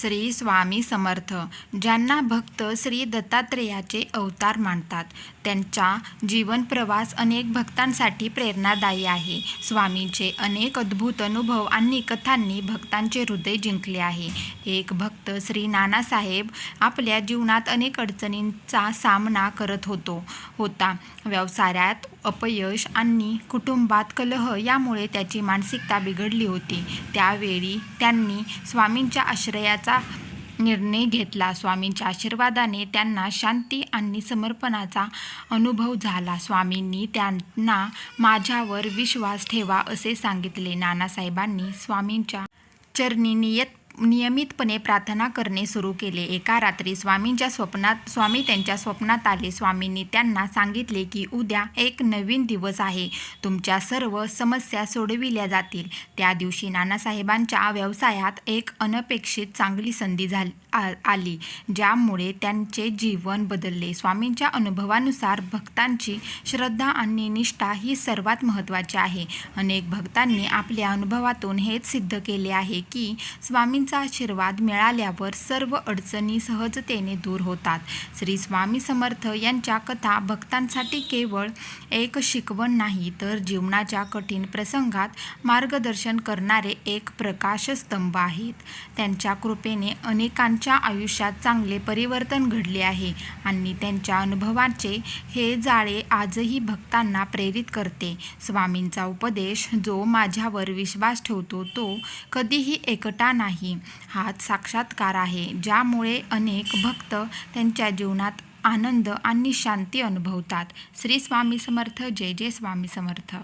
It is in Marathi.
श्री स्वामी समर्थ ज्यांना भक्त श्री दत्तात्रेयाचे अवतार मानतात. त्यांचा जीवनप्रवास अनेक भक्तांसाठी प्रेरणादायी आहे. स्वामींचे अनेक अद्भुत अनुभव आणि कथांनी भक्तांचे हृदय जिंकले आहे. एक भक्त श्री नानासाहेब आपल्या जीवनात अनेक अडचणींचा सामना करत होतो. होता. व्यवसायात अपयश आणि कुटुंबात कलह यामुळे त्याची मानसिकता बिघडली होती. त्यावेळी त्यांनी स्वामींच्या करण्याचा निर्णय घेतला. स्वामींच्या आशीर्वादाने त्यांना शांती आणि समर्पणाचा अनुभव झाला. स्वामींनी त्यांना माझ्यावर विश्वास ठेवा असे सांगितले. नानासाहेबांनी स्वामींच्या चरणी नियत नियमितपणे प्रार्थना करणे सुरू केले. एका रात्री स्वामींच्या स्वप्नात स्वामी त्यांच्या स्वप्नात आले. स्वामींनी त्यांना सांगितले की उद्या एक नवीन दिवस आहे. तुमच्या सर्व समस्या सोडविल्या जातील. त्या दिवशी नानासाहेबांच्या व्यवसायात एक अनपेक्षित चांगली संधी झाली आ- आली ज्यामुळे त्यांचे जीवन बदलले. स्वामींच्या अनुभवानुसार भक्तांची श्रद्धा आणि निष्ठा ही सर्वात महत्त्वाची आहे. अनेक भक्तांनी आपल्या अनुभवातून हेच सिद्ध केले आहे की स्वामींचा आशीर्वाद मिळाल्यावर सर्व अडचणी सहजतेने दूर होतात. श्री स्वामी समर्थ यांच्या कथा भक्तांसाठी केवळ एक शिकवण नाही तर जीवनाच्या कठीण प्रसंगात मार्गदर्शन करणारे एक प्रकाशस्तंभ आहेत. त्यांच्या कृपेने अनेकांच्या आयुष्यात चांगले परिवर्तन घडले आहे आणि त्यांच्या अनुभवाचे हे जाळे आजही भक्तांना प्रेरित करते. स्वामींचा उपदेश जो माझ्यावर विश्वास ठेवतो तो कधीही एकटा नाही. हाच साक्षात्कार आहे ज्यामुळे अनेक भक्त त्यांच्या जीवनात आनंद आणि शांती अनुभवतात. श्री स्वामी समर्थ जय जय स्वामी समर्थ.